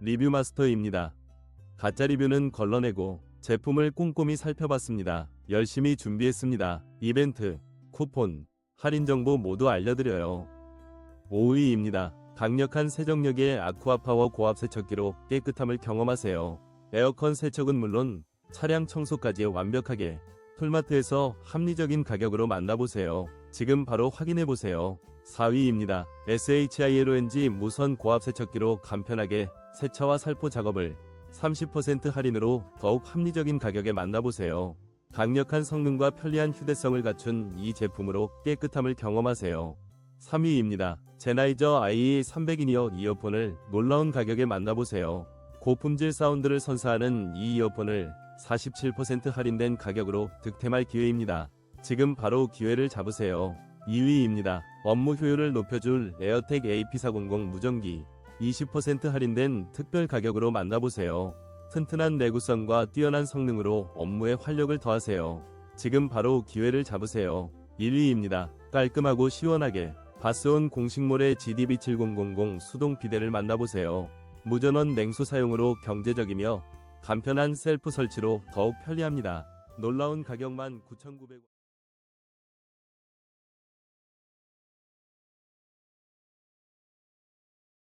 리뷰 마스터입니다. 가짜 리뷰는 걸러내고 제품을 꼼꼼히 살펴봤습니다. 열심히 준비했습니다. 이벤트, 쿠폰, 할인 정보 모두 알려드려요. 5위입니다. 강력한 세정력의 아쿠아파워 고압 세척기로 깨끗함을 경험하세요. 에어컨 세척은 물론 차량 청소까지 완벽하게 풀마트에서 합리적인 가격으로 만나보세요. 지금 바로 확인해보세요. 4위입니다. SHILONG 무선 고압 세척기로 간편하게 세차와 살포 작업을 30% 할인으로 더욱 합리적인 가격에 만나보세요. 강력한 성능과 편리한 휴대성을 갖춘 이 제품으로 깨끗함을 경험하세요. 3위입니다. 제나이저 IE 300인이어 이어폰을 놀라운 가격에 만나보세요. 고품질 사운드를 선사하는 이 이어폰을 47% 할인된 가격으로 득템할 기회입니다. 지금 바로 기회를 잡으세요. 2위입니다. 업무 효율을 높여줄 에어텍 AP400 무전기 20% 할인된 특별 가격으로 만나보세요. 튼튼한 내구성과 뛰어난 성능으로 업무에 활력을 더하세요. 지금 바로 기회를 잡으세요. 1위입니다. 깔끔하고 시원하게 바스온 공식몰의 GDB7000 수동 비데를 만나보세요. 무전원 냉수 사용으로 경제적이며 간편한 셀프 설치로 더욱 편리합니다. 놀라운 가격만 9,900원.